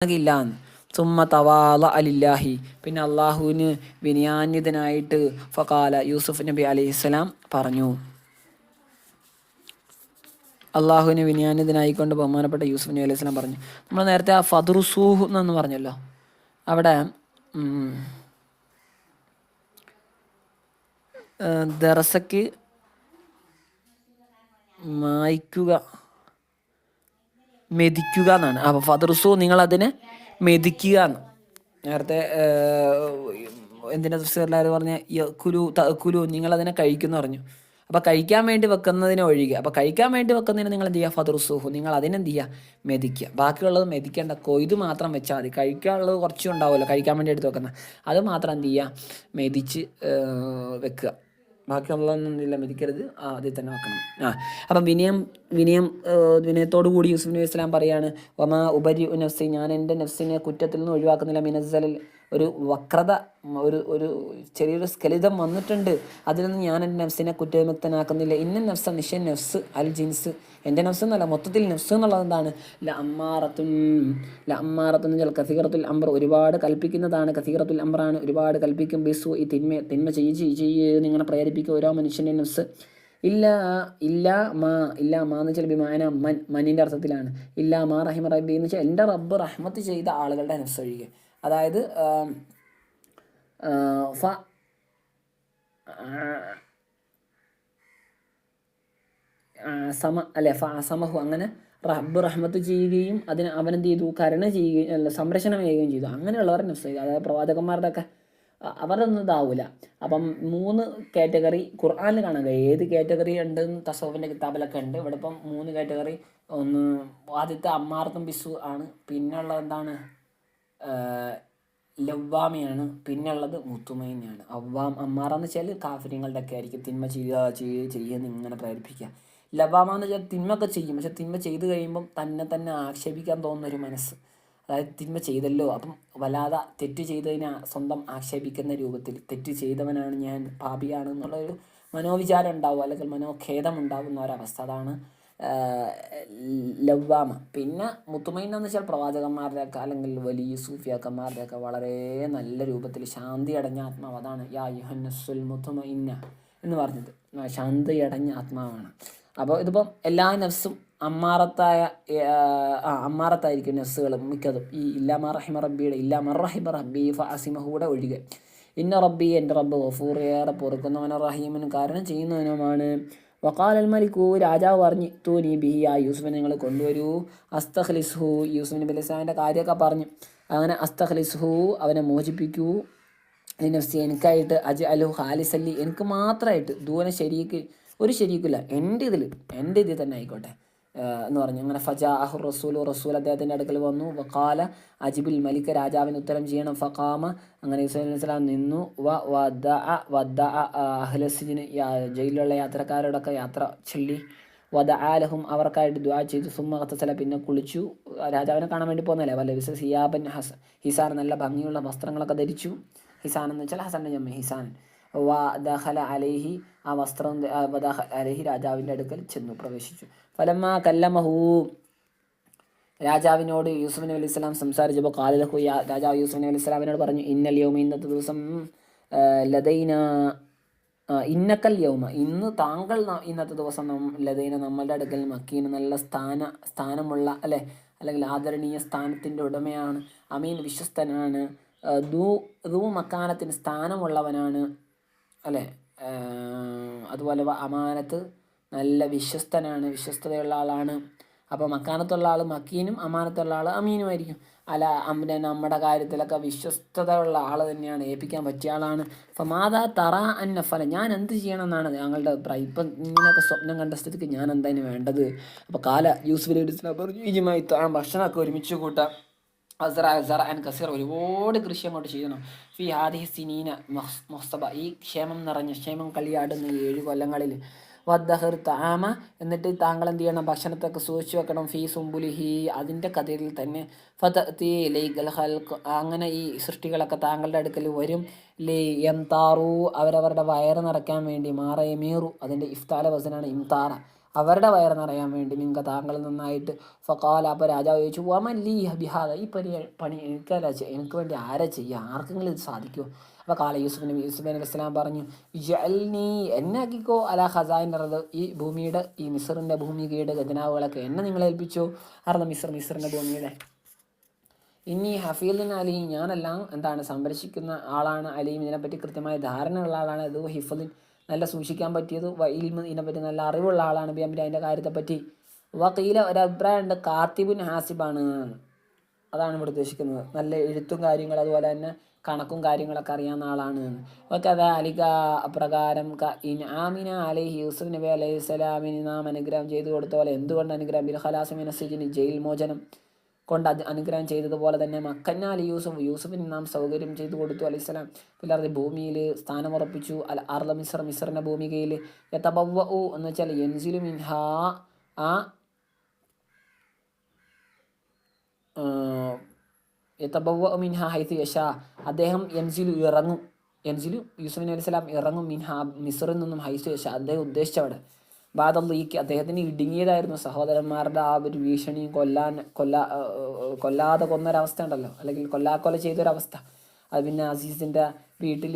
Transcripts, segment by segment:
ഇല്ല സുമ്മ തവാല അലില്ലാഹി. പിന്നെ അള്ളാഹുവിന് വിനയാന്യതനായിട്ട് ഫകാല യൂസുഫ് നബി അലൈഹിസ്സലാം പറഞ്ഞു. അള്ളാഹുവിന് വിനയാന്യതനായിക്കൊണ്ട് ബഹുമാനപ്പെട്ട യൂസുഫ് നബി അലൈഹി സ്വലാം പറഞ്ഞു. നമ്മൾ നേരത്തെ ആ ഫതുറുസൂഹ് എന്ന് പറഞ്ഞല്ലോ. അവിടെ ദറസക്ക് മായ്ക്കുക മെതിക്കുക എന്നാണ് അപ്പോൾ നിങ്ങൾ അതിനെ മെതിക്കുക എന്ന് നേരത്തെ എന്തിനാ എല്ലാവരും പറഞ്ഞ കുലു നിങ്ങൾ അതിനെ കഴിക്കുന്നു പറഞ്ഞു. അപ്പോൾ കഴിക്കാൻ വേണ്ടി വെക്കുന്നതിനെ ഒഴികെ. അപ്പോൾ കഴിക്കാൻ വേണ്ടി വെക്കുന്നതിന് നിങ്ങൾ എന്ത് ചെയ്യുക ഫദർസുഹു നിങ്ങൾ അതിനെന്ത് ചെയ്യുക മെതിക്കുക. ബാക്കിയുള്ളത് മെതിക്കേണ്ട കൊയ്ത് മാത്രം വെച്ചാൽ മതി. കഴിക്കാനുള്ളത് കുറച്ചും ഉണ്ടാവുമല്ലോ. കഴിക്കാൻ വേണ്ടി എടുത്ത് വെക്കുന്നത് അത് മാത്രം എന്ത് ചെയ്യുക മെതിച്ച് വെക്കുക. ബാക്കിയുള്ളതൊന്നും ഇല്ല മരിക്കരുത് അതിൽ തന്നെ വെക്കണം. ആ അപ്പം വിനയം വിനയം വിനയത്തോടു കൂടി യൂസുഫ് നബി ഇസ്ലാം പറയാണ് ഒമാ ഉപരി നഫ്സി ഞാൻ എന്റെ നഫ്സിനെ കുറ്റത്തിൽ നിന്ന് ഒഴിവാക്കുന്നില്ല മിനസലിൽ ഒരു വക്രത ഒരു ഒരു ചെറിയൊരു സ്കലിതം വന്നിട്ടുണ്ട്. അതിൽ നിന്ന് ഞാൻ എന്റെ നഫ്സിനെ കുറ്റവിമുക്തനാക്കുന്നില്ല. ഇന്ന നഫ്സ നിഷ നഫ്സ് അൽ ജിൻസ്. എന്റെ നഫ്സ് എന്നല്ല മൊത്തത്തിൽ നഫ്സ് എന്നുള്ളത് എന്താണ്? ല അമ്മാറത്തുൻ ല അമ്മാറത്തുൻ അംബർ ഒരുപാട് കൽപ്പിക്കുന്നതാണ്. കസീറത്തുൽ അംബറാണ് ഒരുപാട് കൽപ്പിക്കും. ബിസു ഈ തിന്മ തിന്മ ചെയ്യ് ചെയ്യ് ചെയ്യ് നിങ്ങളെ പ്രേരിപ്പിക്കുക ഓരോ മനുഷ്യന്റെ നഫ്സ് ഇല്ല ഇല്ല മാ ഇല്ല മാ എന്ന് വെച്ചാൽ ബിമാന മൻ മനിന്റെ അർത്ഥത്തിലാണ്. ഇല്ല മാ റഹിമ റബ്ബി എന്ന് വെച്ചാൽ എന്റെ റബ്ബ് റഹ്മത്ത് ചെയ്ത ആളുകളുടെ നഫ്സ് ഒഴികെ. അതായത് ഫ സമ അല്ലെ സമഹു അങ്ങനെ റബ്ബ് റഹ്മത്ത് ചെയ്യുകയും അതിന് അവനെന്ത് ചെയ്തു? കരുണ ചെയ്യുകയും അല്ല സംരക്ഷണം ചെയ്യുകയും ചെയ്തു. അങ്ങനെയുള്ളവർ നഫ്സ് അതായത് പ്രവാചകന്മാരുടെ ഒക്കെ അവരൊന്നും ഇതാവൂല. അപ്പം മൂന്ന് കാറ്റഗറി ഖുർആാനിൽ കാണാൻ കഴിയും ഏത് കാറ്റഗറി ഉണ്ട് തസോഫിന്റെ കിതാബിലൊക്കെ ഉണ്ട്. ഇവിടെ ഇപ്പം മൂന്ന് കാറ്റഗറി ഒന്ന് ആദ്യത്തെ അമ്മാർത്തും ബിസു ആണ്. പിന്നെയുള്ള എന്താണ്? ലവ്വാമയാണ്. പിന്നുള്ളത് മുത്തുമൈനാണ് അവ്വാം അമ്മാറ എന്ന് വെച്ചാൽ കാഫര്യങ്ങളുടെ ഒക്കെ ആയിരിക്കും. തിന്മ ചെയ്യുക ചെയ്യുക ഇങ്ങനെ പ്രേരിപ്പിക്കുക. ലവാമ എന്ന് വെച്ചാൽ തിന്മയൊക്കെ ചെയ്യും. പക്ഷെ തിന്മ ചെയ്ത് കഴിയുമ്പം തന്നെ തന്നെ ആക്ഷേപിക്കാൻ തോന്നുന്ന ഒരു മനസ്സ്. അതായത് തിന്മ ചെയ്തല്ലോ. അപ്പം വല്ലാതെ തെറ്റ് ചെയ്തതിനെ സ്വന്തം ആക്ഷേപിക്കുന്ന രൂപത്തിൽ തെറ്റ് ചെയ്തവനാണ് ഞാൻ പാപിയാണ് എന്നുള്ളൊരു മനോവിചാരം ഉണ്ടാവും. അല്ലെങ്കിൽ മനോഖേദം ഉണ്ടാകുന്ന ഒരവസ്ഥ. അതാണ് ലവ്വാമ. പിന്നെ മുത്തുമൈൻ എന്ന് വെച്ചാൽ പ്രവാചകന്മാരുടെ ഒക്കെ അല്ലെങ്കിൽ വലിയ സൂഫിയാക്കന്മാരുടെയൊക്കെ വളരെ നല്ല രൂപത്തിൽ ശാന്തി അടഞ്ഞ ആത്മാവ്. അതാണ് യാ യുഹന്നസുൽ മുത്തുമൈന്ന എന്ന് പറഞ്ഞത്. ശാന്തി അടഞ്ഞ ആത്മാവാണ്. അപ്പോൾ ഇതിപ്പം എല്ലാ നഫ്സും അമ്മാറത്തായ അമ്മാറത്തായിരിക്കും നഫ്സുകൾ മിക്കതും. ഈ ഇല്ലാമ റഹിമ റബ്ബിയുടെ ഇല്ലാമ റഹിമ റബ്ബി ഫാസിമഹൂടെ ഒഴികെ. ഇന്ന റബ്ബി എന്റെ റബ്ബ് ഗഫൂർ ഏറെ പൊറുക്കുന്നവനും റഹീമനും കാരണം ചെയ്യുന്നവനുമാണ്. വക്കാൽ അൽ മലിക്കു രാജാവ് പറഞ്ഞു തൂനി ബിഹി ആ യൂസുഫിനെ നിങ്ങൾ കൊണ്ടുവരൂ. അസ്തഖ്ലിസ്ഹു യൂസുഫ് നബി അലൈഹിസ്ലാമിന്റെ കാര്യമൊക്കെ പറഞ്ഞു. അങ്ങനെ അസ്തഖ്ലിസ്ഹു അവനെ മോചിപ്പിക്കൂ. നഫ്സി എനിക്കായിട്ട് അജ് അലു ഹാലിസല്ലി എനിക്ക് മാത്രമായിട്ട് ദൂനെ ശരിക്ക് ഒരു ശരിക്കില്ല എന്റെ ഇതിൽ എന്റെ ഇതിൽ തന്നെ ആയിക്കോട്ടെ. എന്ന് പറഞ്ഞു. അങ്ങനെ ഫജാ അഹു റസൂലു റസൂൽ അദ്ദേഹത്തിന്റെ അടുക്കൽ വന്നു. വക്കാല അജിബുൽ മലിക്ക് രാജാവിന് ഉത്തരം ചെയ്യണം. ഫഖാമ അങ്ങനെ ഇസ്ലാം നിന്നു. വ വദ വദ അഹ്ലസിന് ജയിലിലുള്ള യാത്രക്കാരോടൊക്കെ യാത്ര ചൊല്ലി. വദ ആലഹും അവർക്കായിട്ട് ദ്വാ ചെയ്തു. സുമ കത്തസല പിന്നെ കുളിച്ചു. രാജാവിനെ കാണാൻ വേണ്ടി പോകുന്നല്ലേ വല്ല വിസ സിയാബൻ ഹസ ഹിസാൻ നല്ല ഭംഗിയുള്ള വസ്ത്രങ്ങളൊക്കെ ധരിച്ചു. ഹിസാൻ എന്ന് വെച്ചാൽ ഹസന്റെ ജമ്മ ഹിസാൻ. വ ദഹല അലേഹി ആ വസ്ത്രം അലൈഹി രാജാവിന്റെ അടുക്കൽ ചെന്നു പ്രവേശിച്ചു. ഫലമ്മ കല്ലമഹു. രാജാവിനോട് യൂസുഫ് നബി അലൈഹി സ്വലാം സംസാരിച്ചപ്പോൾ കാലലഹു രാജാവ് യൂസുഫ് നബി അലൈഹി സ്വലാമിനോട് പറഞ്ഞു ഇന്നൽ യോമ ഇന്നത്തെ ദിവസം ലതൈന ഇന്നക്കൽ യൗമ ഇന്ന് താങ്കൾ ഇന്നത്തെ ദിവസം ലതൈന നമ്മളുടെ അടുക്കൽ മക്കീന് നല്ല സ്ഥാന സ്ഥാനമുള്ള അല്ലെ? അല്ലെങ്കിൽ ആദരണീയ സ്ഥാനത്തിന്റെ ഉടമയാണ് അമീൻ വിശ്വസ്തനാണ് ദൂ ദൂ മക്കാനത്തിന് സ്ഥാനമുള്ളവനാണ് അല്ലേ? അതുപോലെ അമാനത്ത് നല്ല വിശ്വസ്തനാണ് വിശ്വസ്തതയുള്ള ആളാണ്. അപ്പോൾ മക്കാനത്തുള്ള ആൾ മക്കീനും അമാനത്തുള്ള ആൾ അമീനുമായിരിക്കും അല്ല അമ്മ നമ്മുടെ കാര്യത്തിലൊക്കെ വിശ്വസ്തതയുള്ള ആൾ തന്നെയാണ് ഏൽപ്പിക്കാൻ പറ്റിയ ആളാണ്. അപ്പം മാതാ തറ അന്ന ഫലം ഞാൻ എന്ത് ചെയ്യണം എന്നാണ് ഞങ്ങളുടെ അഭിപ്രായം. ഇപ്പം ഇങ്ങനെയൊക്കെ സ്വപ്നം കണ്ട സ്ഥിതിക്ക് ഞാൻ എന്താണ് വേണ്ടത്? അപ്പോൾ കാല യൂസ്ഫുൽ പറഞ്ഞു ഇജുമായി ഭക്ഷണമൊക്കെ ഒരുമിച്ച് കൂട്ടാം. അസറ അസറ ആൻഡ് കസീർ ഒരുപാട് കൃഷി അങ്ങോട്ട് ചെയ്യണം. ഫി ഹാദിഹി സിനീന മൊഹ്- മൊഹ്സബ. ഈ ക്ഷേമം നിറഞ്ഞ ക്ഷേമം കളിയാടുന്ന ഏഴ് കൊല്ലങ്ങളിൽ വദ്ദഹർ താമ എന്നിട്ട് താങ്കൾ എന്ത് ചെയ്യണം ഭക്ഷണത്തൊക്കെ സൂക്ഷിച്ചു വെക്കണം. ഫീ സുംബുലിഹി. അതിന്റെ കഥയിൽ തന്നെ ഫതീ ലൈഗൽ അങ്ങനെ ഈ സൃഷ്ടികളൊക്കെ താങ്കളുടെ അടുക്കൽ വരും. ലി എം താറു അവരവരുടെ വയറ് നിറയ്ക്കാൻ വേണ്ടി മാറ എമീറു അതിന്റെ ഇഫ്താല വസനാണ് ഇംതാറ. അവരുടെ വയറ് നിറയാൻ വേണ്ടി നിങ്ങൾക്ക് താങ്കൾ നന്നായിട്ട് ഫക്കാല അപ്പോൾ രാജാവ് ചോദിച്ചു വമല്ലി ബിഹാദ? ഈ പണി പണി എനിക്കല്ല എനിക്ക് വേണ്ടി ആരാ ചെയ്യുക? ആർക്കെങ്കിലും ഇത് സാധിക്കുമോ അപ്പോൾ കാല നബി യൂസുഫ് പറഞ്ഞു നീ എന്നെ ആക്കിക്കോ അല ഈ ഭൂമിയുടെ ഈ മിസറിന്റെ ഭൂമികയുടെ ഖജനാവുകളൊക്കെ എന്നെ നിങ്ങളെ ഏൽപ്പിച്ചോ. ആർന്ന മിസർ മിസറിന്റെ ഭൂമിയുടെ. ഇനി ഹഫീലിൻ അലി ഞാനെല്ലാം എന്താണ് സംരക്ഷിക്കുന്ന ആളാണ്. അലിയും ഇതിനെപ്പറ്റി കൃത്യമായ ധാരണയുള്ള ആളാണ്. ഇത് ഹിഫലിൻ നല്ല സൂക്ഷിക്കാൻ പറ്റിയത് ഇൽമ ഇതിനെപ്പറ്റി നല്ല അറിവുള്ള ആളാണ്. ബി അമ്പിന്റെ അതിന്റെ കാര്യത്തെപ്പറ്റി. വക്കീല ഒരഭിപ്രായം ഉണ്ട് കാത്തിബിൻ ഹാസിബാണ്. അതാണ് ഇവിടെ ഉദ്ദേശിക്കുന്നത്. നല്ല എഴുത്തും കാര്യങ്ങൾ അതുപോലെ തന്നെ കണക്കും കാര്യങ്ങളൊക്കെ അറിയാവുന്ന ആളാണ് ഓക്കെ അതെ അലിക അപ്രകാരം ക ഇൻ ആമിന അലൈഹി യൂസുഫ് നബി അലൈഹി സ്വലാമിന് നാം അനുഗ്രഹം ചെയ്തു കൊടുത്ത പോലെ എന്തുകൊണ്ട് അനുഗ്രഹം? ബിൽ ഖലാസിമിന സിജിന് ജയിൽ മോചനം കൊണ്ട് അനുഗ്രഹം ചെയ്തതുപോലെ തന്നെ മക്കന്ന അലി യൂസുഫ് യൂസുഫിന് നാം സൗകര്യം ചെയ്തു കൊടുത്തു അലൈഹി സ്വലാം. പിള്ളേരുടെ ഭൂമിയിൽ സ്ഥാനമുറപ്പിച്ചു അൽ അർല മിസ്ര മിസ്റിന്റെ ഭൂമികയിൽ യതബവ്വ എന്ന് വെച്ചാൽ എൻസിലു മിൻഹ ആ മിൻഹ ഹൈത്ത് യഷ അദ്ദേഹം എൻസിലു ഇറങ്ങും എൻസിലു യൂസുഫ് നബി സ്വലാം ഇറങ്ങും. മിൻഹ മിസറിൽ നിന്നും ഹൈത്ത് യഷ അദ്ദേഹം ഉദ്ദേശിച്ചവിടെ. ബാദല്ലീക്ക് അദ്ദേഹത്തിന് ഇടുങ്ങിയതായിരുന്നു. സഹോദരന്മാരുടെ ആ ഒരു ഭീഷണിയും കൊല്ലാൻ കൊല്ലാ കൊല്ലാതെ കൊന്നൊരവസ്ഥ ഉണ്ടല്ലോ. അല്ലെങ്കിൽ കൊല്ലാക്കൊല ചെയ്തൊരവസ്ഥ. അത് പിന്നെ അസീസിന്റെ വീട്ടിൽ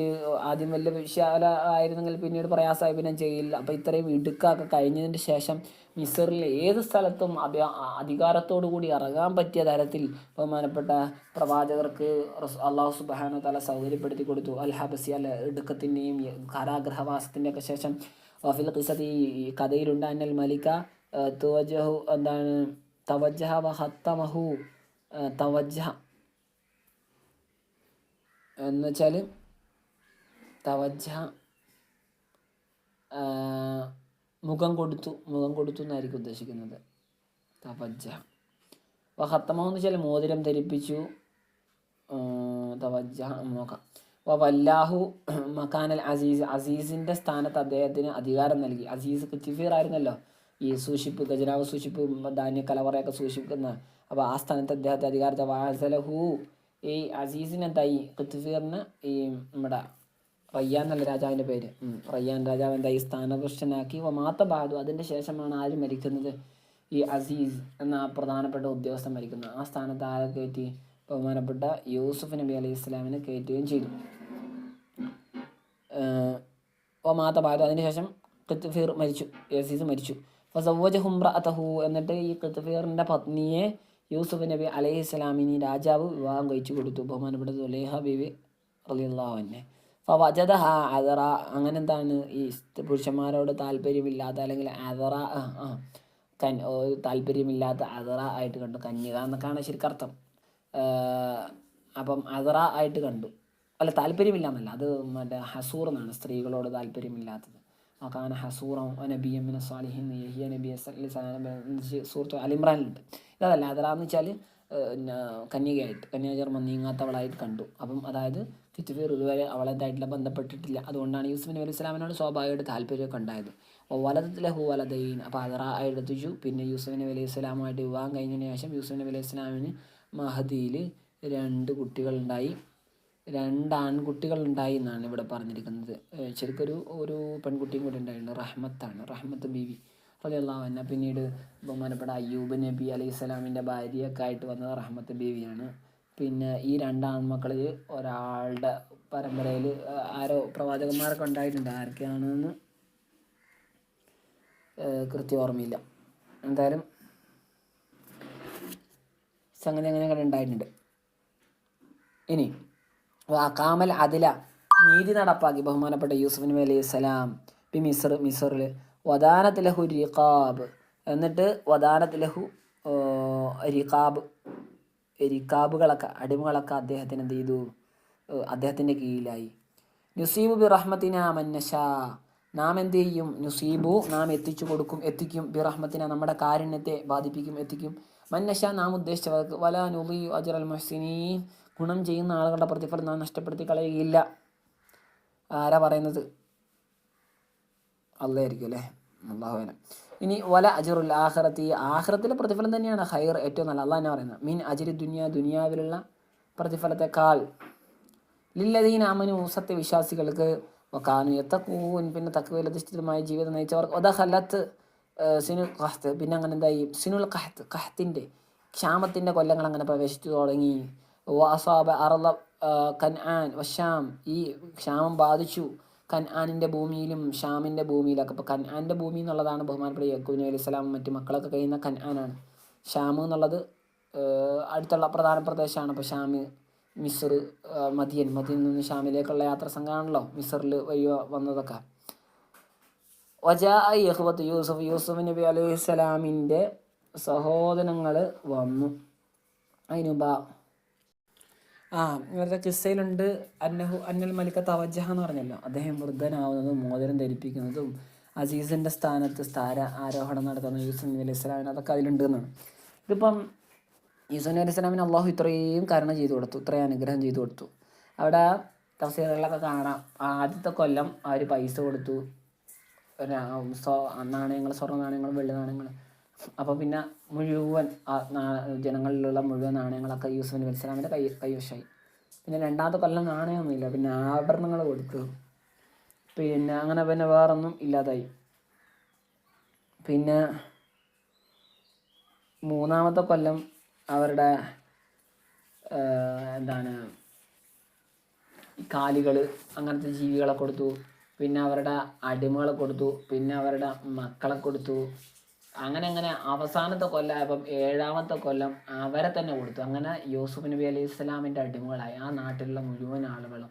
ആദ്യം വലിയ വിശാല ആയിരുന്നെങ്കിൽ പിന്നീട് പ്രയാസമായി പിന്നെ ജയിലിൽ. അപ്പോൾ ഇത്രയും ഇടുക്കൊക്കെ കഴിഞ്ഞതിന് ശേഷം മിസറിലെ ഏത് സ്ഥലത്തും അഭി അധികാരത്തോടു കൂടി ഇറങ്ങാൻ പറ്റിയ തരത്തിൽ ബഹുമാനപ്പെട്ട പ്രവാചകർക്ക് അള്ളാഹു സുബാനു തല സൗകര്യപ്പെടുത്തി കൊടുത്തു. അൽ ഹബസി അല്ല ഇടുക്കത്തിന്റെയും കാരാഗ്രഹവാസത്തിന്റെ ഒക്കെ ശേഷം വഫിൽ ഖിസത്ത് ഈ കഥയിലുണ്ട് അന്നൽ മലിക തുവജഹു എന്താണ് തവജഹ വഹത്തമഹു ഹത്തമഹു തവജ്ജഹ വെച്ചാൽ മുഖം കൊടുത്തു മുഖം കൊടുത്തു എന്നായിരിക്കും ഉദ്ദേശിക്കുന്നത് തവജ്ജ വ ഹത്തമെന്ന് വെച്ചാൽ മോതിരം ധരിപ്പിച്ചു തവജ നോക്കാം വ വല്ലാഹു മക്കാനൽ അസീസ് അസീസിന്റെ സ്ഥാനത്ത് അദ്ദേഹത്തിന് അധികാരം നൽകി അസീസ് കിച്ചിഫീർ ആയിരുന്നല്ലോ ഈ സൂക്ഷിപ്പ് ഖജനാവ് സൂക്ഷിപ്പ് ധാന്യ കലവറയൊക്കെ സൂക്ഷിക്കുന്ന അപ്പോൾ ആ സ്ഥാനത്ത് അദ്ദേഹത്തെ അധികാരത്തെ വാസലഹു ഈ അസീസിനെ എന്തായി കിത്തിഫീറിന് ഈ നമ്മുടെ റയ്യാൻ എന്നല്ല രാജാവിന്റെ പേര്. റയ്യാൻ രാജാവ് എന്തായി സ്ഥാനഭൃഷ്ടനാക്കി മാത്ത ബാദു അതിന്റെ ശേഷമാണ് ആര് മരിക്കുന്നത്? ഈ അസീസ് എന്ന പ്രധാനപ്പെട്ട ഉദ്യോഗസ്ഥൻ മരിക്കുന്നത്. ആ സ്ഥാനത്ത് ആരെ കയറ്റി? ബഹുമാനപ്പെട്ട യൂസുഫ് നബി അലൈഹി ഇസ്ലാമിനെ കയറ്റുകയും ചെയ്തു. ഓ മാത്ത ബാദു അതിനുശേഷം ഖിത്ഫീർ മരിച്ചു. അസീസ് മരിച്ചു. ഫസവജ ഹുംറ അതഹു എന്നിട്ട് ഈ ഖിത്ഫീറിന്റെ പത്നിയെ യൂസുഫ് നബി അലൈഹി ഇസ്ലാമിനി രാജാവ് വിവാഹം കഴിച്ചു കൊടുത്തു. ബഹുമാനപ്പെട്ട സുലേഹ ബിബി റലിയുള്ള ഫവജദ ഹ അതറ അങ്ങനെ എന്താണ് ഈ പുരുഷന്മാരോട് താല്പര്യമില്ലാത്ത അല്ലെങ്കിൽ അതറ കൻ താല്പര്യമില്ലാത്ത അതറ ആയിട്ട് കണ്ടു. കന്യക എന്നൊക്കെയാണ് ശരിക്കും അർത്ഥം. അപ്പം അതറ ആയിട്ട് കണ്ടു. അല്ല താല്പര്യമില്ല എന്നല്ല അത് മറ്റേ ഹസൂർ എന്നാണ് സ്ത്രീകളോട് താല്പര്യമില്ലാത്തത്. കാന ഹസൂറം നബി അമ്മിന സാലിഹിൻ യഹിയ നബി സുഹൃത്തു അലിമ്രാനിലുണ്ട് ഇതല്ല അതറ എന്ന് വെച്ചാൽ കന്യകയായിട്ട് കന്യാചർമ്മം നീങ്ങാത്തവളായിട്ട് കണ്ടു. അപ്പം അതായത് കിത്തുഫീർ ഇതുവരെ അവളതായിട്ടുള്ള ബന്ധപ്പെട്ടിട്ടില്ല. അതുകൊണ്ടാണ് യൂസുഫ് നബി അലൈഹി സ്വലാമിനോട് സ്വാഭാവികമായിട്ട് താല്പര്യമൊക്കെ ഉണ്ടായത്. വലതത്തിലഹു വലതയിൻ അപ്പോൾ അതറ എടുത്തിച്ചു പിന്നെ യൂസുഫ് നബി അലൈഹി സ്വലാമുമായിട്ട് വിവാഹം കഴിഞ്ഞതിന് ശേഷം യൂസുഫ് നബി അലൈഹി സ്വലാമിന് മഹദിയിൽ രണ്ട് കുട്ടികളുണ്ടായി. രണ്ട് ആൺകുട്ടികൾ ഉണ്ടായി എന്നാണ് ഇവിടെ പറഞ്ഞിരിക്കുന്നത്. ശരിക്കൊരു ഒരു പെൺകുട്ടിയും കൂടി ഉണ്ടായിട്ടുണ്ട് റഹ്മത്താണ്. റഹ്മത്ത് ബീവി അൻഹ. പിന്നീട് ബഹുമാനപ്പെട്ട അയ്യൂബ് നബി അലൈഹി സ്വലാമിന്റെ ഭാര്യയൊക്കെ ആയിട്ട് വന്നത് റഹ്മത്ത് ബീവിയാണ്. പിന്നെ ഈ രണ്ട് ആൺമക്കളിൽ ഒരാളുടെ പരമ്പരയിൽ ആരോ പ്രവാചകന്മാരൊക്കെ ഉണ്ടായിട്ടുണ്ട്. ആരൊക്കെയാണെന്ന് കൃത്യം ഓർമ്മയില്ല. എന്തായാലും സംഗതി അങ്ങനെ ഉണ്ടായിട്ടുണ്ട്. ഇനി കാമൽ അതില നീതി നടപ്പാക്കി ബഹുമാനപ്പെട്ട യൂസുഫ് നബി അലൈഹി സ്വലാം പി മിസർ മിസറിൽ വദാനത്തിലഹു റിഖാബ് എന്നിട്ട് വദാനത്തിലഹു റിഖാബ് റിഖാബുകളൊക്കെ അടിമകളൊക്കെ അദ്ദേഹത്തിന് എന്ത് ചെയ്തു? അദ്ദേഹത്തിന്റെ കീഴിലായി. നുസീബു ബി റഹ്മത്തിന മന്നഷ നാം എന്ത് ചെയ്യും? നുസീബു നാം എത്തിച്ചു കൊടുക്കും എത്തിക്കും. ബി റഹ്മത്തിന നമ്മുടെ കാരുണ്യത്തെ ബാധിപ്പിക്കും എത്തിക്കും. മന്നഷ നാം ഉദ്ദേശിച്ചവർക്ക് വല നുബി അജർ അൽ മഹ്സിനീൻ. ഗുണം ചെയ്യുന്ന ആളുകളുടെ പ്രതിഫലം നാം നഷ്ടപ്പെടുത്തി കളയുകയില്ല. ആരാ പറയുന്നത്? അല്ലായിരിക്കും അല്ലേ? അള്ളാഹുവിനെ ഇനി വല അജറുൽ ആഹ്റത്തി ആഹ്റത്തിലെ പ്രതിഫലം തന്നെയാണ് ഹൈർ ഏറ്റവും നല്ല. അള്ളാഹ് എന്നാ പറയുന്നത് മീൻ അജരി ദുനിയ ദുനിയാവിലുള്ള പ്രതിഫലത്തെക്കാൾ ലില്ലദീൻ അമനു സത്യവിശ്വാസികൾക്ക് കാനു എത്തക്കൂൻ പിന്നെ തക്കവയിലധിഷ്ഠിതമായ ജീവിതം നയിച്ചവർക്ക് ഒതഹലത്ത് ഏഹ് സിനു ഖഹത്ത് പിന്നെ അങ്ങനെ എന്തായി? സിനുൽ ഖഹത്ത് ഖഹത്തിന്റെ ക്ഷാമത്തിന്റെ കൊല്ലങ്ങൾ അങ്ങനെ പ്രവേശിച്ചു തുടങ്ങി. വാസാബ കൻ ആൻ വശാം ഈ ക്ഷാമം ബാധിച്ചു. കൻആനിന്റെ ഭൂമിയിലും ഷാമിന്റെ ഭൂമിയിലൊക്കെ. ഇപ്പോൾ കൻആാന്റെ ഭൂമി എന്നുള്ളതാണ് ബഹുമാനപ്പെട്ട യക്കൂബ് നബി അലൈഹി സ്വലാമും മറ്റു മക്കളൊക്കെ കഴിയുന്ന കൻആാനാണ്. ഷാം എന്നുള്ളത് അടുത്തുള്ള പ്രധാന പ്രദേശമാണ്. ഇപ്പോൾ ഷാം മിസർ മദിയൻ മദിയൻ നിന്ന് ഷാമിലേക്കുള്ള യാത്ര സംഘമാണല്ലോ മിസറിൽ വഴി വന്നതൊക്കെ. വജാ യഹ്ബത്ത് യൂസഫ്. യൂസഫ് നബി അലൈഹി സ്വലാമിന്റെ സഹോദരങ്ങൾ വന്നു. അതിനുബാ ആ ഇവരുടെ കിസ്സയിലുണ്ട്. അന്നഹു അന്നൽ മലിക്ക തവജഹ എന്ന് പറഞ്ഞല്ലോ. അദ്ദേഹം വൃദ്ധനാവുന്നതും മോതിരം ധരിപ്പിക്കുന്നതും അസീസിന്റെ സ്ഥാനത്ത് സ്ഥാര ആരോഹണം നടത്തുന്ന യൂസുഫ് നബി അലൈഹി സ്വലാമിന് അതൊക്കെ അതിലുണ്ട് എന്നാണ്. ഇതിപ്പം യൂസുഫ് നബി അലൈഹി സ്വലാമിന് അള്ളാഹു ഇത്രയും കരുണ ചെയ്തു കൊടുത്തു ഇത്രയും അനുഗ്രഹം ചെയ്തു കൊടുത്തു. അവിടെ തഫ്സീറുകളിലൊക്കെ കാണാം. ആദ്യത്തെ കൊല്ലം അവർ പൈസ കൊടുത്തു. നാണയങ്ങൾ സ്വർണ നാണയങ്ങൾ വെള്ളി നാണയങ്ങൾ അപ്പോൾ പിന്നെ മുഴുവൻ ജനങ്ങളിലുള്ള മുഴുവൻ നാണയങ്ങളൊക്കെ യൂസുഫ് നബി അലിസ്ലാമിന്റെ കൈ കൈവശമായി. പിന്നെ രണ്ടാമത്തെ കൊല്ലം നാണയമൊന്നുമില്ല. പിന്നെ ആഭരണങ്ങൾ കൊടുത്തു. പിന്നെ അങ്ങനെ പിന്നെ വേറൊന്നും ഇല്ലാതായി. പിന്നെ മൂന്നാമത്തെ കൊല്ലം അവരുടെ എന്താണ് കാലികൾ അങ്ങനത്തെ ജീവികളെ കൊടുത്തു. പിന്നെ അവരുടെ അടിമകളെ കൊടുത്തു. പിന്നെ അവരുടെ മക്കളെ കൊടുത്തു. അങ്ങനെ അങ്ങനെ അവസാനത്തെ കൊല്ലമായപ്പം ഏഴാമത്തെ കൊല്ലം അവരെ തന്നെ കൊടുത്തു. അങ്ങനെ യൂസുഫ് നബി അലൈഹി ഇസ്ലാമിന്റെ അടിമകളായി. ആ നാട്ടിലുള്ള മുഴുവൻ ആളുകളും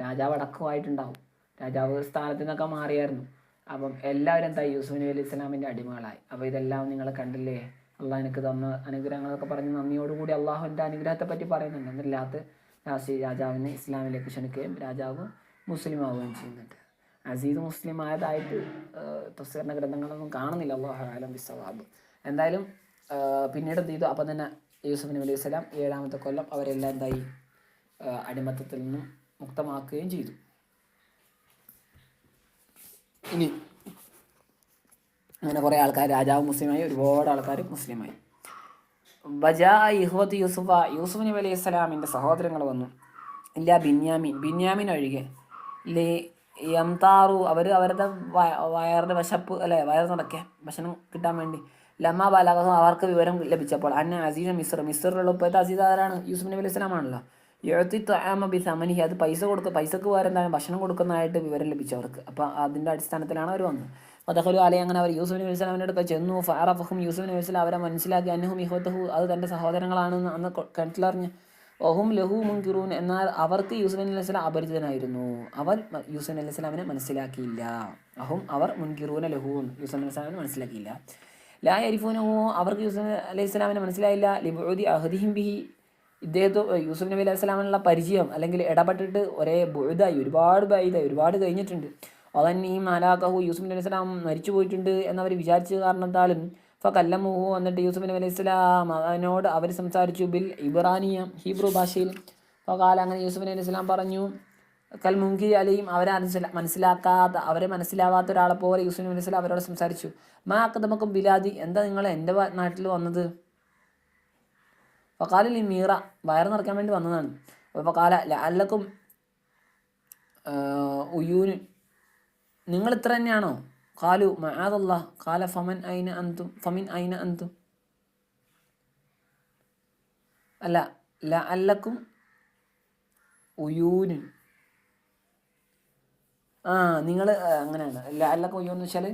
രാജാവ് അടക്കമായിട്ടുണ്ടാവും. രാജാവ് സ്ഥാനത്ത് നിന്നൊക്കെ മാറിയായിരുന്നു. അപ്പം എല്ലാവരും എന്താ യൂസുഫ് നബി അലൈഹി ഇസ്ലാമിന്റെ അടിമകളായി. അപ്പോൾ ഇതെല്ലാം നിങ്ങൾ കണ്ടില്ലേ? അള്ളാഹ് എനിക്ക് തന്ന അനുഗ്രഹങ്ങളൊക്കെ പറഞ്ഞ് നന്ദിയോടുകൂടി അള്ളാഹുവിന്റെ അനുഗ്രഹത്തെ പറ്റി പറയുന്നുണ്ട് എന്നില്ലാത്ത രാഷ്ട്രീയ രാജാവിനെ ഇസ്ലാമിലേക്ക് ക്ഷണിക്കുകയും രാജാവ് മുസ്ലിം ആവുകയും ചെയ്യുന്നുണ്ട്. അസീദ് മുസ്ലിം ആയതായിട്ട് തസ്സീറിന്റെ ഗ്രന്ഥങ്ങളൊന്നും കാണുന്നില്ല അള്ളാഹു ആലം ബിസവാബ് എന്തായാലും പിന്നീട് എന്ത് ചെയ്തു? അപ്പം തന്നെ യൂസുഫ് നബി അലൈഹി സ്വലാം ഏഴാമത്തെ കൊല്ലം അവരെല്ലാം എന്തായി? അടിമത്തത്തിൽ നിന്നും മുക്തമാക്കുകയും ചെയ്തു. ഇനി അങ്ങനെ കുറേ ആൾക്കാർ രാജാവ് മുസ്ലിമായി ഒരുപാട് ആൾക്കാർ മുസ്ലിമായി. ബജാ ഇഹ്വത്ത് യൂസുഫ യൂസുഫ് നബി അലൈഹി സ്വലാമിന്റെ സഹോദരങ്ങൾ വന്നു. ഇല്ല ബിന്യാമിൻ ബിന്യാമിൻ ഒഴികെ. ലേ യംതാറു അവർ അവരുടെ വയ- വയറിന്റെ വിശപ്പ് അല്ലെ വയർ നടക്കാൻ ഭക്ഷണം കിട്ടാൻ വേണ്ടി. ലമ്മ ബാലകം അവർക്ക് വിവരം ലഭിച്ചപ്പോൾ അന്ന അസീസ് മിസ്ർ മിസ്റിലുള്ള ഇപ്പോഴത്തെ അസീസ് ആരാണ്? യൂസുഫ് നബി അലൈഹി സ്വലാമാണല്ലോ എഴുത്തി ബി സമനിഹി അത് പൈസ കൊടുക്കുക പൈസക്ക് പകരം എന്താണ് ഭക്ഷണം കൊടുക്കുന്നതായിട്ട് വിവരം ലഭിച്ചു അവർക്ക്. അപ്പോൾ അതിന്റെ അടിസ്ഥാനത്തിലാണ് അവർ വന്നത്. മദഹലു അലൈ അങ്ങനെ അവർ യൂസുഫ് നബി ഇസ്ലാമിന്റെ അടുത്ത് ചെന്നു ഫാറഫഹും യൂസുഫ് നബി ഇസ്ലാം അവരെ മനസ്സിലാക്കി അന്നഹും ഇഹോത്തഹു അത് തന്റെ സഹോദരങ്ങളാണെന്ന് അന്ന് കൊ- കിണറ്റിലറിഞ്ഞ് ഒഹും ലഹു മുൻകിറൂൻ എന്നാൽ അവർക്ക് യൂസുഫ് അലി സ്വലാം അപരിചിതനായിരുന്നു. അവർ യൂസഫ് അലൈഹി സ്വലാമിനെ മനസ്സിലാക്കിയില്ല. അഹും അവർ മുൻകിറൂന ലഹൂൻ യൂസുഫ് അലി സ്വലാമിനെ മനസ്സിലാക്കിയില്ല. ലാ അരിഫൂനഹു അവർക്ക് യൂസുഫ് അലൈഹി സ്വലാമിനെ മനസ്സിലായില്ല. ലിബുദി അഹദിഹിം ബിഹി ഇദ്ദേഹത്തെ യൂസുഫ് നബി അലൈഹി സ്വലാമിനുള്ള പരിചയം അല്ലെങ്കിൽ ഇടപെട്ടിട്ട് ഒരേ ബുഴുതായി ഒരുപാട് ബൈതായി ഒരുപാട് കഴിഞ്ഞിട്ടുണ്ട്. അതന്നെ ഈ മാലാക്കഹു യൂസുഫ് അലൈഹി സ്വലാം മരിച്ചു പോയിട്ടുണ്ട് എന്നവർ വിചാരിച്ച കാരണത്താലും ഫ എന്നിട്ട് യൂസുഫ് നബി അലൈഹി ഇസ്ലാം അവനോട് അവർ സംസാരിച്ചു ബിൽ ഇബ്രാനിയ ഹീബ്രു ഭാഷയിൽ. ഫകാല അങ്ങനെ യൂസുഫ് നബി അലൈഹി ഇസ്ലാം പറഞ്ഞു കൽ മുങ്കി അലിയും അവരെ മനസ്സിലാക്കാതെ മനസ്സിലാക്കാത്ത അവരെ മനസ്സിലാവാത്ത ഒരാളെ പോലെ യൂസുഫ് നബി അലൈഹി സ്വലാം അവരോട് സംസാരിച്ചു. മാ അക്കദമക്കും ബിലാദി എന്താ നിങ്ങൾ എന്റെ നാട്ടിൽ വന്നത്? ഫക്കാലിൽ ഈ മീറ വയറ് നിറയ്ക്കാൻ വേണ്ടി വന്നതാണ്. അപ്പോൾ ഫക്കാല അല്ലക്കും ഉയൂന് നിങ്ങൾ ഇത്ര തന്നെയാണോ? കാലു മആദല്ല കാല ഫമൻ ഐന അന്തും ഫമിൻ ഐന അന്തും അല്ല ല അല്ലക്കും ഉയൂന്. ആ നിങ്ങൾ അങ്ങനെയാണ്. ല അല്ലക്കും ഉയൂന്ന് വെച്ചാൽ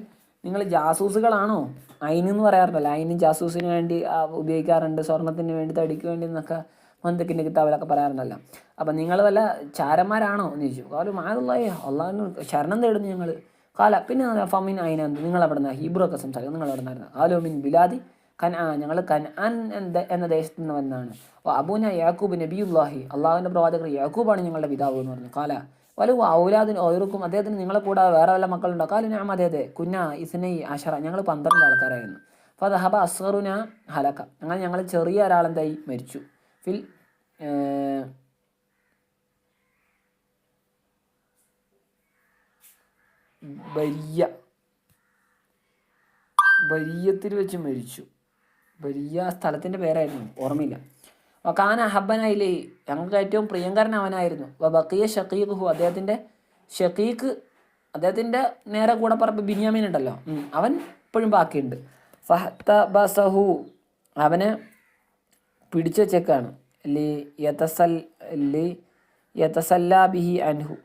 നിങ്ങൾ ജാസൂസുകളാണോ? അയിനെന്ന് പറയാറുണ്ടല്ലോ. അയിനും ജാസൂസിന് വേണ്ടി ഉപയോഗിക്കാറുണ്ട്. സ്വർണത്തിന് വേണ്ടി തടിക്ക് വേണ്ടി എന്നൊക്കെ മന്ദക്കിന്റെ കിതാബിലൊക്കെ പറയാറുണ്ടല്ലോ. അപ്പം നിങ്ങൾ വല്ല ചാരന്മാരാണോ എന്ന് ചോദിച്ചു. കാലു മാതുള്ളേ അള്ളാഹിന് ശരണം തേടുന്നു ഞങ്ങൾ കാല പിന്നെ ഫമിൻ അയിനന്ത്? നിങ്ങൾ എവിടെ നിന്ന് ഹീബ്രോ ഒക്കെ സംസാരിക്കും. നിങ്ങൾ എവിടെ നിന്നായിരുന്നു ആലോമിൻ മിൻ ബിലാദി കൻ ആ ഞങ്ങൾ കൻആൻ എന്ന ദേശത്ത് നിന്ന് വന്നാണ് അബൂന യാക്കൂബ് നബിയുല്ലാഹി അള്ളാഹുവിന്റെ പ്രവാചകർ യാക്കൂബാണ് ഞങ്ങളുടെ പിതാവ് എന്ന് പറഞ്ഞു. കാല വലു ഔലാദിന് ഓർക്കും അദ്ദേഹത്തിന് നിങ്ങളെ കൂടാതെ വേറെ വല്ല മക്കളുണ്ടോ? കാല ഞാൻ അതെ അതെ കുന്ന ഇസ്നൈ അഷറ ഞങ്ങൾ പന്ത്രണ്ട് ആൾക്കാരായിരുന്നു. അപ്പോൾ ദഹബ ഹബ അസ്ഹറുന ഹലക്ക അങ്ങനെ ഞങ്ങൾ ചെറിയ ഒരാളെന്തായി? മരിച്ചു. ഫിൽ ബരിയ ബരിയത്തിൽ വെച്ച് മരിച്ചു. ബരിയ സ്ഥലത്തിന്റെ പേരായിരുന്നു. ഓർമ്മയില്ല. വക്കാന അഹബനായില്ലേ ഞങ്ങൾക്ക് ഏറ്റവും പ്രിയങ്കരൻ അവനായിരുന്നു. വ ബക്കിയ ഷക്കീഖു അദ്ദേഹത്തിന്റെ ഷക്കീഖ് അദ്ദേഹത്തിന്റെ നേരെ കൂടെ പറമ്പ് ബിന്യാമീൻ ഉണ്ടല്ലോ. അവൻ ഇപ്പോഴും ബാക്കിയുണ്ട്. ഫഹത്ത ബസഹു അവനെ പിടിച്ചു വെച്ചേക്കാണ്. ലി യതസൽ ലി യതസല്ലാ ബിഹി അൻഹു.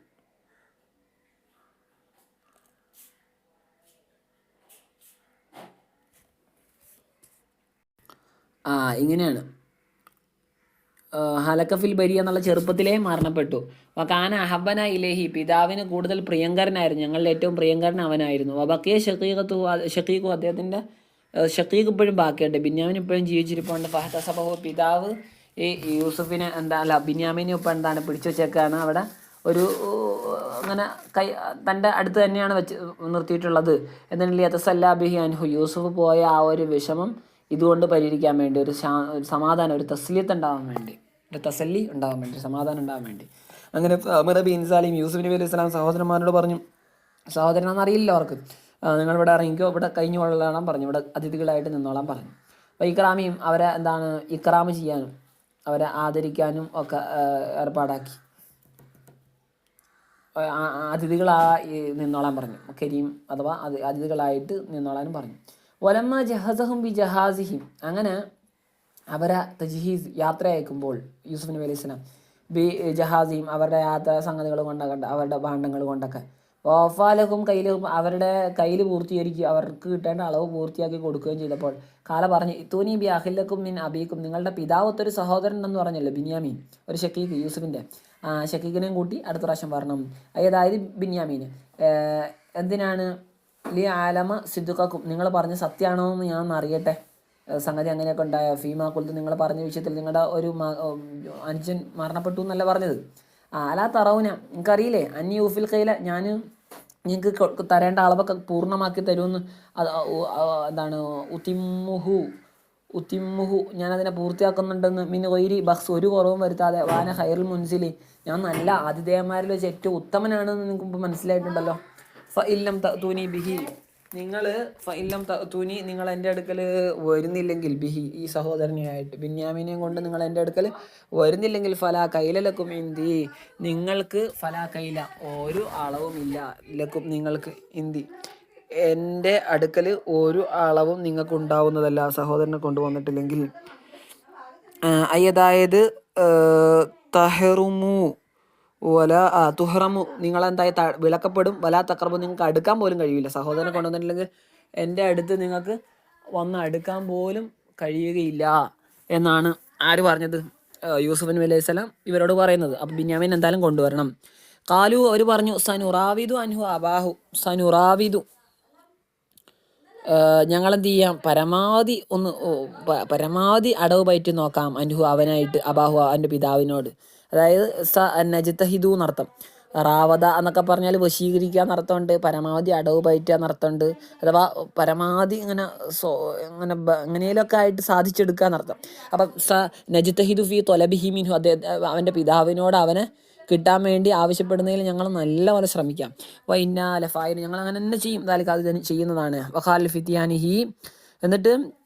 ആ ഇങ്ങനെയാണ്. ഹലക്കഫിൽ ബരി എന്നുള്ള ചെറുപ്പത്തിലേ മരണപ്പെട്ടു. വക്കാന അഹബന ഇലേഹി പിതാവിന് കൂടുതൽ പ്രിയങ്കരനായിരുന്നു. ഞങ്ങളുടെ ഏറ്റവും പ്രിയങ്കരൻ അവനായിരുന്നു. വബക്കിയ ഷക്കീഖത്തു ഷക്കീഖു അദ്ദേഹത്തിന്റെ ഷക്കീഖ് ഇപ്പോഴും ബാക്കിയുണ്ട്. ബിന്യാമിൻ ഇപ്പോഴും ജീവിച്ചിരിപ്പുണ്ട്. ഫഹദ സബഹു പിതാവ് ഈ യൂസുഫിനെ എന്താ അല്ല ബിന്യാമിനെ ഇപ്പം എന്താണ് പിടിച്ചു വെച്ചേക്കാണ്. അവിടെ ഒരു അങ്ങനെ കൈ തന്റെ അടുത്ത് തന്നെയാണ് വെച്ച് നിർത്തിയിട്ടുള്ളത്. എന്നിട്ട് യതസല്ലാബിഹി അൻഹു യൂസുഫ് പോയ ആ ഒരു വിഷമം ഇതുകൊണ്ട് പരിഹരിക്കാൻ വേണ്ടി ഒരു ഒരു സമാധാനം ഒരു തസ്ലിയത്ത് ഉണ്ടാവാൻ വേണ്ടി ഒരു തസല്ലി ഉണ്ടാവാൻ വേണ്ടി സമാധാനം ഉണ്ടാവാൻ വേണ്ടി. അങ്ങനെ അമർ നബി ഇൻസാലിം യൂസുഫ് നബി അലൈഹി സ്വലാം സഹോദരന്മാരോട് പറഞ്ഞു സഹോദരനാണെന്ന് അവർക്ക്. നിങ്ങൾ ഇവിടെ ഇറങ്ങിക്കോ ഇവിടെ കഴിഞ്ഞു കൊള്ളാൻ പറഞ്ഞു ഇവിടെ അതിഥികളായിട്ട് നിന്നോളാം പറഞ്ഞു. അപ്പോൾ ഇക്രാമിയും അവരെ എന്താണ് ഇക്രാമ് ചെയ്യാനും അവരെ ആദരിക്കാനും ഒക്കെ ഏർപ്പാടാക്കി. ആ- ആ- അതിഥികളാ നിന്നോളാൻ പറഞ്ഞു കരീം അഥവാ അതിഥികളായിട്ട് നിന്നോളാനും പറഞ്ഞു. ഒലമ്മ ജഹസഹും ബി ജഹാസിഹിം. അങ്ങനെ അവരെ തജ്ഹീസ് യാത്ര അയക്കുമ്പോൾ യൂസുഫ് നബി ബി ജഹാസിയും അവരുടെ യാത്ര സംഗതികൾ കൊണ്ടൊക്കെ അവരുടെ ഭാണ്ഡങ്ങൾ കൊണ്ടൊക്കെ. ഓഫാലഹും കയ്യിലും അവരുടെ കയ്യിൽ പൂർത്തീകരിക്കുക അവർക്ക് കിട്ടേണ്ട അളവ് പൂർത്തിയാക്കി കൊടുക്കുകയും ചെയ്തപ്പോൾ കാല പറഞ്ഞു തൂനി ബി അഹിലക്കും മിൻ അബീക്കും. നിങ്ങളുടെ പിതാവത്തൊരു സഹോദരൻ എന്ന് പറഞ്ഞല്ലോ ബിന്യാമീൻ ഒരു ഷക്കീഖ് യൂസുഫിന്റെ ഷക്കീഖിനെയും കൂട്ടി അടുത്ത പ്രാവശ്യം പറഞ്ഞു അതായത് ബിന്യാമീന്. എന്തിനാണ് ലി ആലമ സിദ്ദുഖക്കും നിങ്ങൾ പറഞ്ഞ സത്യമാണോ എന്ന് ഞാൻ അറിയട്ടെ. സംഗതി അങ്ങനെയൊക്കെ ഉണ്ടായ? ഫീമാ കുലത്ത് നിങ്ങൾ പറഞ്ഞ വിഷയത്തിൽ നിങ്ങളുടെ ഒരു അഞ്ചൻ മരണപ്പെട്ടു എന്നല്ല പറഞ്ഞത്. ആല തറവുന നിങ്ങൾക്കറിയില്ലേ? അന്യ ഊഫിൽ കയ്യില ഞാൻ നിങ്ങൾക്ക് തരേണ്ട അളവൊക്കെ പൂർണമാക്കി തരുമെന്ന്. എന്താണ് ഉത്തിമുഹു ഉത്തിമുഹു ഞാനതിനെ പൂർത്തിയാക്കുന്നുണ്ടെന്ന്. മിൻ വൈരി ബഹ്സ് ഒരു കുറവും വരുത്താതെ വാന ഹൈറുൽ മുൻസിലി. ഞാൻ നല്ല ആതിഥേയന്മാരിൽ വെച്ച് ഏറ്റവും ഉത്തമനാണെന്ന് നിങ്ങൾക്ക് മനസ്സിലായിട്ടുണ്ടല്ലോ. ഫ തൂനി ബിഹി. നിങ്ങൾ ഫൈലം തൂനി നിങ്ങൾ എന്റെ അടുക്കൽ വരുന്നില്ലെങ്കിൽ ബിഹി ഈ സഹോദരനെയായിട്ട്. ബിന്യാമിനെയും കൊണ്ട് നിങ്ങൾ എന്റെ അടുക്കൽ വരുന്നില്ലെങ്കിൽ ഫലാ കൈലലക്കും ഇന്തി നിങ്ങൾക്ക് ഫലാ കൈല ഒരു അളവുമില്ല ലക്കും നിങ്ങൾക്ക് ഇന്തി എന്റെ അടുക്കൽ ഒരു അളവും നിങ്ങൾക്ക് ഉണ്ടാവുന്നതല്ല സഹോദരനെ കൊണ്ടുവന്നിട്ടില്ലെങ്കിൽ ആഹ് അതായത് തഹറുമു. വല തുഹറമു നിങ്ങളെന്തായി വിളക്കപ്പെടും വല തക്കറബു നിങ്ങൾക്ക് അടുക്കാൻ പോലും കഴിയില്ല സഹോദരനെ കൊണ്ടുവന്നിട്ടില്ലെങ്കിൽ എന്റെ അടുത്ത് നിങ്ങൾക്ക് വന്ന് അടുക്കാൻ പോലും കഴിയുകയില്ല എന്നാണ് ആര് പറഞ്ഞത്? യൂസുഫൻ യൂസുഫ് നബി സ്വലാം ഇവരോട് പറയുന്നത്. അപ്പം ബിന്യാമിൻ എന്തായാലും കൊണ്ടുവരണം. കാലു അവർ പറഞ്ഞു സനുറാവിദു അൻഹു അബാഹു. സനുറാവിദു ഞങ്ങൾ എന്ത് ചെയ്യാം? പരമാവധി ഒന്ന് പരമാവധി അടവ് പയറ്റി നോക്കാം അനുഹു അവനായിട്ട് അബാഹു അവന്റെ പിതാവിനോട്. അതായത് സ നജിത്തഹിദു എന്നർത്ഥം റാവത എന്നൊക്കെ പറഞ്ഞാൽ വശീകരിക്കുക എന്നർത്ഥമുണ്ട് പരമാവധി അടവ് പയറ്റുക എന്നർത്ഥമുണ്ട് അഥവാ പരമാവധി ഇങ്ങനെ സോ ഇങ്ങനെ എങ്ങനെയൊക്കെ ആയിട്ട് സാധിച്ചെടുക്കുക എന്നർത്ഥം. അപ്പം സ നജിത്തഹിദു ഫി തൊലബിഹി മിൻഹു അദ്ദേഹം അവന്റെ പിതാവിനോട് അവനെ കിട്ടാൻ വേണ്ടി ആവശ്യപ്പെടുന്നതിൽ ഞങ്ങൾ നല്ലപോലെ ശ്രമിക്കാം. അപ്പോൾ ഇന്നാലെ ലഫായിന് ഞങ്ങൾ അങ്ങനെ തന്നെ ചെയ്യും തന്നെ ചെയ്യുന്നതാണ്. വഖാൽ ഫിത്തിയാനിഹി എന്നിട്ട്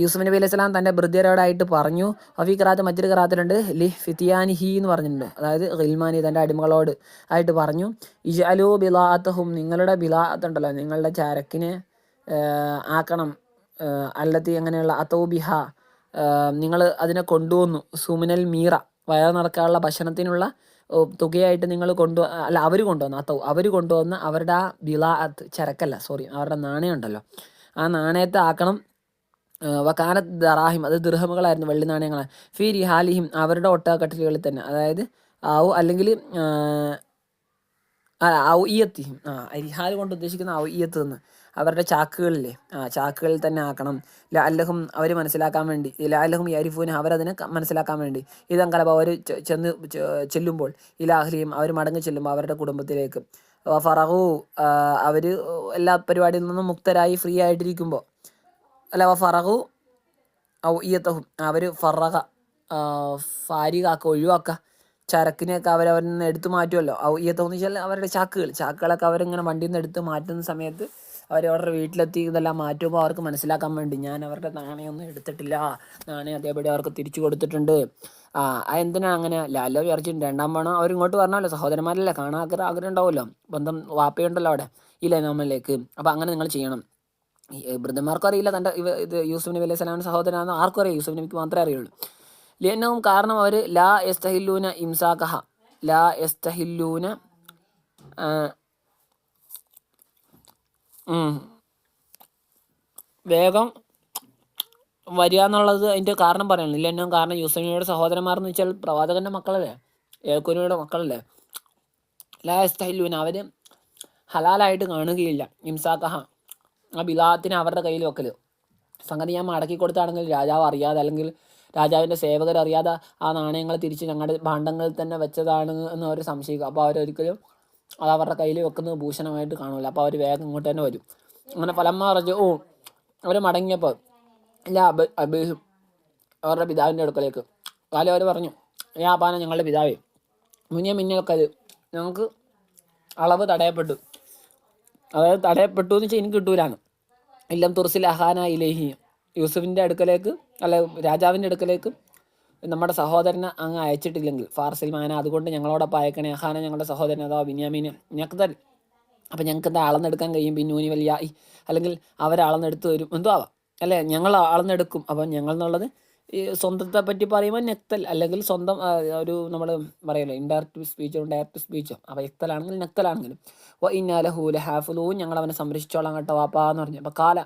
യൂസുഫ് നബി അലൈഹി സ്വലാം തന്റെ ബൃദ്ധരോടായിട്ട് പറഞ്ഞു. അഫീ ഖറാത്ത് മറ്റൊരു ഖറാത്തിലുണ്ട്. ലി ഫിത്തിയാനിഹി എന്ന് പറഞ്ഞിട്ടുണ്ട്. അതായത് ഖിൽമാനി തന്റെ അടിമകളോട് ആയിട്ട് പറഞ്ഞു. ഇജ് അലു ബിലാത്തഹും നിങ്ങളുടെ ബിലാത്ത് ഉണ്ടല്ലോ നിങ്ങളുടെ ചരക്കിനെ ആക്കണം. അല്ലത്തി അങ്ങനെയുള്ള അതൗബിഹ നിങ്ങൾ അതിനെ കൊണ്ടുവന്നു. സുമിനൽ മീറ വയർ നടക്കാനുള്ള ഭക്ഷണത്തിനുള്ള തുകയായിട്ട് നിങ്ങൾ കൊണ്ടു അല്ല അവർ കൊണ്ടുവന്നു. അത്തൗ അവർ കൊണ്ടുവന്ന് അവരുടെ ആ ബിലാ ചരക്കല്ല സോറി അവരുടെ നാണയം ഉണ്ടല്ലോ. ആ നാണയത്തെ ആക്കണം. വക്കാനത്ത് ദറാഹിം അത് ദൃഹമുകളായിരുന്നു വെള്ളി നാണയങ്ങളാണ് ഫി റിഹാലിഹിം അവരുടെ ഒട്ടകക്കട്ടിലുകളിൽ തന്നെ. അതായത് ആവു അല്ലെങ്കിൽ ഔയ്യത്തിഹിം ആ അരിഹാൽ കൊണ്ട് ഉദ്ദേശിക്കുന്ന ഔയ്യത്ത് എന്ന്. അവരുടെ ചാക്കുകളില്ലേ? ആ ചാക്കുകളിൽ തന്നെ ആക്കണം. ലാലഹും അവർ മനസ്സിലാക്കാൻ വേണ്ടി. ലാലഹും അല്ലഹും യാരിഫൂന് അവരതിനെ മനസ്സിലാക്കാൻ വേണ്ടി. ഇതങ്കലബ അവർ ചെന്ന് ചെല്ലുമ്പോൾ ഇലാഹ്ലിയും അവർ മടങ്ങി ചെല്ലുമ്പോൾ അവരുടെ കുടുംബത്തിലേക്ക്. ഫറഹു അവർ എല്ലാ പരിപാടിയിൽ നിന്നും മുക്തരായി ഫ്രീ ആയിട്ടിരിക്കുമ്പോൾ അല്ല ഫറഹു ഔ ഈയത്തഹും അവർ ഫറഹ ഫാരികാക്കുക ഒഴിവാക്കുക ചരക്കിനെയൊക്കെ അവരവരിൽ നിന്ന് എടുത്തു മാറ്റുമല്ലോ ഔ ഈയത്തഹം എന്ന് വെച്ചാൽ അവരുടെ ചാക്കുകൾ. ചാക്കുകളൊക്കെ അവരിങ്ങനെ വണ്ടിയിൽ നിന്ന് എടുത്ത് മാറ്റുന്ന സമയത്ത് അവർ അവരുടെ വീട്ടിലെത്തി ഇതെല്ലാം മാറ്റുമ്പോൾ അവർക്ക് മനസ്സിലാക്കാൻ വേണ്ടി ഞാൻ അവരുടെ നാണയൊന്നും എടുത്തിട്ടില്ല. നാണയം അതേപടി അവർക്ക് തിരിച്ചു കൊടുത്തിട്ടുണ്ട്. ആ ആ എന്തിനാ അങ്ങനെ? ലാലോ വിചാരിച്ചിട്ടുണ്ട് രണ്ടാം വേണം അവർ ഇങ്ങോട്ട് പറഞ്ഞല്ലോ സഹോദരന്മാരല്ലേ? കാണാൻ ആഗ്രഹം ആഗ്രഹം ഉണ്ടാവുമല്ലോ. ബന്ധം വാപ്പയുണ്ടല്ലോ അവിടെ ഇല്ല നമ്മളിലേക്ക് അപ്പോൾ അങ്ങനെ നിങ്ങൾ ചെയ്യണം. വൃദ്ധന്മാർക്കും അറിയില്ല തന്റെ ഇവ ഇത് യൂസുഫ് നബി അലൈഹി സ്വലാമിന്റെ സഹോദരനാണെന്ന് ആർക്കും അറിയാം യൂസുഫ് നബിക്ക് മാത്രമേ അറിയുള്ളൂ. ലിയന്നവും കാരണം അവർ ലാ എസ്തഹില്ലൂന ഇംസാഖഹ ലാ എസ്തഹില്ലൂന. വേഗം വരിക എന്നുള്ളത് അതിന്റെ കാരണം പറയണം. എന്നും കാരണം യൂസഫിനിയുടെ സഹോദരന്മാർ എന്ന് വെച്ചാൽ പ്രവാചകന്റെ മക്കളല്ലേ ഏക്കുനിയുടെ മക്കളല്ലേ. ലാ എസ്തഹില്ലൂന അവർ ഹലാലായിട്ട് കാണുകയില്ല ഇംസാക്കഹ ആ ബിലാത്തിനെ അവരുടെ കയ്യിൽ വെക്കൽ സംഗതി ഞാൻ മടക്കി കൊടുത്താണെങ്കിൽ രാജാവ് അറിയാതെ അല്ലെങ്കിൽ രാജാവിന്റെ സേവകർ അറിയാതെ ആ നാണയങ്ങൾ തിരിച്ച് ഞങ്ങളുടെ ഭാണ്ഡങ്ങളിൽ തന്നെ വെച്ചതാണ് എന്ന് അവർ സംശയിക്കും. അപ്പോൾ അവരൊരിക്കലും അത് അവരുടെ കയ്യിൽ വെക്കുന്നത് ഭൂഷണമായിട്ട് കാണില്ല അപ്പോൾ അവർ വേഗം ഇങ്ങോട്ട് തന്നെ വരും. അങ്ങനെ ഫലമ്മ പറഞ്ഞു ഓ അവർ മടങ്ങിയപ്പോൾ ഇല്ല അബ അബേഹും അവരുടെ പിതാവിന്റെ അടുക്കലേക്ക്. കാലം അവർ പറഞ്ഞു ഏ ആപാന ഞങ്ങളുടെ പിതാവേ മുന്നേ മുന്നിയ അത് ഞങ്ങൾക്ക് അളവ് തടയപ്പെട്ടു. അതായത് തടയപ്പെട്ടു എന്ന് വെച്ചാൽ ഇനി കിട്ടൂലാണ് ഇല്ലം തുറസിൽ അഹാന ഇലേഹി. യൂസുഫിന്റെ അടുക്കലേക്ക് അല്ല രാജാവിന്റെ അടുക്കലേക്ക് നമ്മുടെ സഹോദരനെ അങ്ങ് അയച്ചിട്ടില്ലെങ്കിൽ ഫാർസിൽ മാന അതുകൊണ്ട് ഞങ്ങളോടൊപ്പം അയക്കണേ. അഹാന ഞങ്ങളുടെ സഹോദരൻ അഥവാ ബിന്യാമീന് ഞങ്ങൾക്ക് തന്നെ അപ്പം ഞങ്ങൾക്ക് എന്താ അളന്നെടുക്കാൻ കഴിയും? പിന്നൂനി വലിയ അല്ലെങ്കിൽ അവരളന്നെടുത്ത് വരും എന്തോ ആവാം അല്ലേ ഞങ്ങൾ അളന്നെടുക്കും. അപ്പം ഞങ്ങൾ എന്നുള്ളത് ഈ സ്വന്തത്തെ പറ്റി പറയുമ്പോൾ നെക്തൽ അല്ലെങ്കിൽ സ്വന്തം ഒരു നമ്മൾ പറയല്ലോ ഇൻഡയറക്റ്റ് സ്പീച്ചും ഡയറക്റ്റ് സ്പീച്ചും അപ്പോൾ എക്തലാണെങ്കിലും നെക്തലാണെങ്കിലും ഓ ഇന്നാലെ ഹൂല ഹാഫുലൂ ഞങ്ങൾ അവനെ സംരക്ഷിച്ചോളാം കേട്ടോ വാപ്പാന്ന് പറഞ്ഞു. അപ്പോൾ കാല